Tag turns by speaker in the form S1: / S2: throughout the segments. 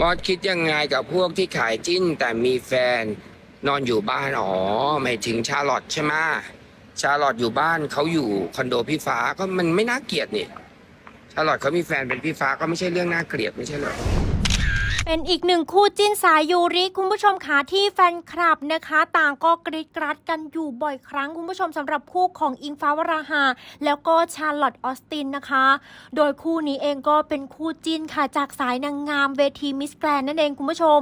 S1: บอสคิดยังไงกับพวกที่ขายจิ้นแต่มีแฟนนอนอยู่บ้าน อ๋อไม่ถึงชาลอตใช่ไหมชาลอตอยู่บ้านเขาอยู่คอนโดพี่ฟ้าก็มันไม่น่าเกลียดนี่ชาลอตเขามีแฟนเป็นพี่ฟ้าก็ไม่ใช่เรื่องน่าเกลียดไม่ใช่หรอ
S2: เป็นอีกหนึ่งคู่จิ้นสายยูริคุณผู้ชมคะที่แฟนคลับนะคะ ต่างก็กรีดกรัดกันอยู่บ่อยครั้งคุณผู้ชมสำหรับคู่ของอิงฟ้าวราหา แล้วก็ชาร์ลอตออสตินนะคะ โดยคู่นี้เองก็เป็นคู่จิ้นค่ะจากสายนางงามเวทีมิสแกรนนั่นเองคุณผู้ชม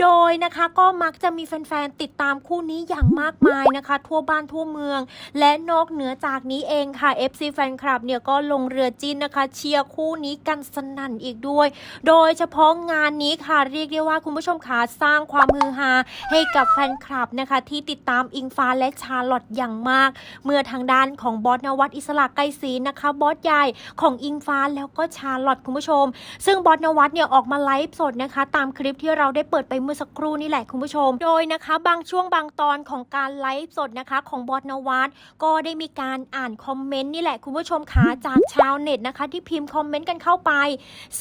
S2: โดยนะคะก็มักจะมีแฟนๆติดตามคู่นี้อย่างมากมายนะคะ ทั่วบ้านทั่วเมือง และนอกเหนือจากนี้เองค่ะ FC แฟนคลับเนี่ยก็ลงเรือจิ้นนะคะ เชียร์คู่นี้กันสนั่นอีกด้วย โดยเฉพาะงานนี้ค่ะเรียกได้ว่าคุณผู้ชมขาสร้างความฮือฮาให้กับแฟนคลับนะคะ ที่ติดตามอิงฟ้าและชาลอตอย่างมาก เมื่อทางด้านของบอสนวัตอิสระไกรศรีนะคะ บอสใหญ่ของอิงฟ้าแล้วก็ชาลอตคุณผู้ชม ซึ่งบอสนวัตเนี่ยออกมาไลฟ์สดนะคะ ตามคลิปที่เราได้เปิดไปเมื่อสักครู่นี่แหละคุณผู้ชม โดยนะคะ บางช่วงบางตอนของการไลฟ์สดนะคะ ของบอสนวัตก็ได้มีการอ่านคอมเมนต์นี่แหละคุณผู้ชมคะจากชาวเน็ตนะคะ ที่พิมพ์คอมเมนต์กันเข้าไป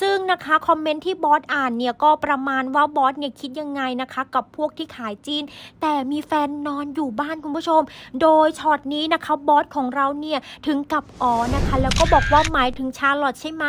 S2: ซึ่งนะคะคอมเมนต์ที่บอสอ่านเนี่ยก็ประมาณว่าบอสเนี่ยคิดยังไงนะคะ กับพวกที่ขายจีน แต่มีแฟนนอนอยู่บ้านคุณผู้ชม โดยช็อตนี้นะคะบอสของเราเนี่ยถึงกับอ๋อนะคะ แล้วก็บอกว่าหมายถึงชาร์ลอตใช่ไหม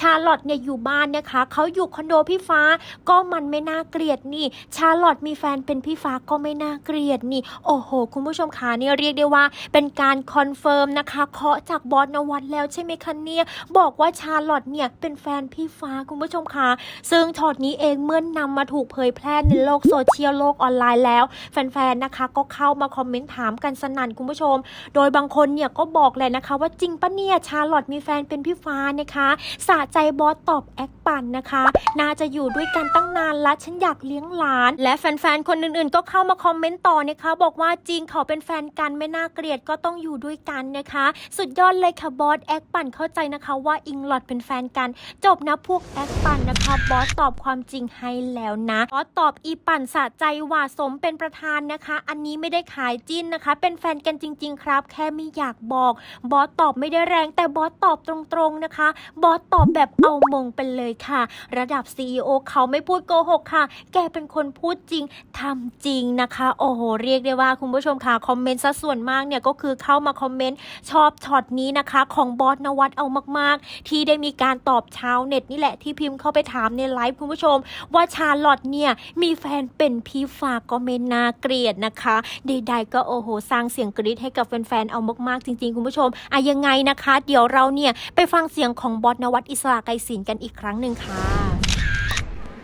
S2: ชาร์ลอตเนี่ยอยู่บ้านนะคะเขาอยู่คอนโดพี่ฟ้าก็มันไม่น่าเกลียดนี่ ชาร์ลอตมีแฟนเป็นพี่ฟ้าก็ไม่น่าเกลียดนี่ โอ้โห คุณผู้ชมคะเนี่ยเรียกได้ว่า เป็นการคอนเฟิร์มนะคะเคาะจากบอสนวัตแล้วใช่ไหมคะเนี่ยบอกว่าชาร์ลอตเนี่ยเป็นแฟนพี่ฟ้าคุณผู้ชมคะซึ่งช็อตนี้เองเมื่อนนำมาถูกเผยแพร่ในโลกโซเชียลโลกออนไลน์แล้ว แฟนๆนะคะก็เข้ามาคอมเมนต์ถามกันสนั่นคุณผู้ชม โดยบางคนเนี่ยก็บอกเลยนะคะ ว่าจริงปะเนี่ยชาร์ลอตมีแฟนเป็นพี่ฟ้านะคะสะใจบอสตอบแอคปั่นนะคะ น่าจะอยู่ด้วยกันตั้งนานละฉันอยากเลี้ยงหลาน และแฟนๆคนอื่นๆ ก็เข้ามาคอมเมนต์ต่อนะคะ บอกว่าจริงเขาเป็นแฟนกันไม่น่าเกลียดก็ต้องอยู่ด้วยกันนะคะ สุดยอดเลยค่ะบอสแอคปั่นเข้าใจนะคะ ว่าอิงหลอดเป็นแฟนกัน จบนะพวกแอคปั่นนะคะบอสตอบความจริงให้แล้วนะบอสตอบอีปั่นสะใจว่าสมเป็นประธานนะคะ อันนี้ไม่ได้ขายจิ้นนะคะ เป็นแฟนกันจริง ๆ ครับ แค่ไม่อยากบอกบอสตอบไม่ได้แรงแต่บอสตอบตรงๆนะคะ บอสตอบแบบเอามงไปเลยค่ะ ระดับ CEO เขาไม่พูดโกหกค่ะ แกเป็นคนพูดจริงทำจริงนะคะ โอ้โห เรียกได้ว่าคุณผู้ชมค่ะ คอมเมนต์ซะส่วนมากเนี่ยก็คือเข้ามาคอมเมนต์ชอบช็อตนี้นะคะ ของบอสนวัตเอามาก ๆ ที่ได้มีการตอบชาวเน็ตนี่แหละที่พิมพ์เข้าไปถามในไลฟ์คุณผู้ชมว่าชาลอตเนี่ยมีแฟนเป็นพี่ฝาก็ไม่น่าเกลียดนะคะใดๆก็โอ้โหสร้างเสียงกรี๊ดให้กับแฟนๆเอามากๆจริงๆ คุณผู้ชมอะยังไงนะคะ เดี๋ยวเราเนี่ยไปฟังเสียงของบอสนวัตอิสระไกรศิลป์กันอีกครั้งหนึ่งค่ะ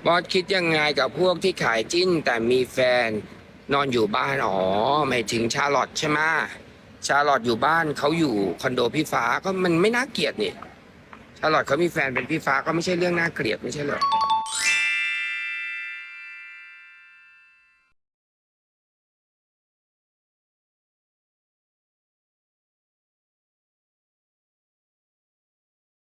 S1: บอสคิดยังไงกับพวกที่ขายจิ้นแต่มีแฟนนอนอยู่บ้านอ๋อไม่ถึงชาลอตใช่ไหมชาลอตอยู่บ้านเขาอยู่คอนโดพี่ฟ้าก็มันไม่น่าเกลียดนี่ชาลอตเขามีแฟนเป็นพี่ฟ้าก็ไม่ใช่เรื่องน่าเกลียดไม่ใช่เหรอ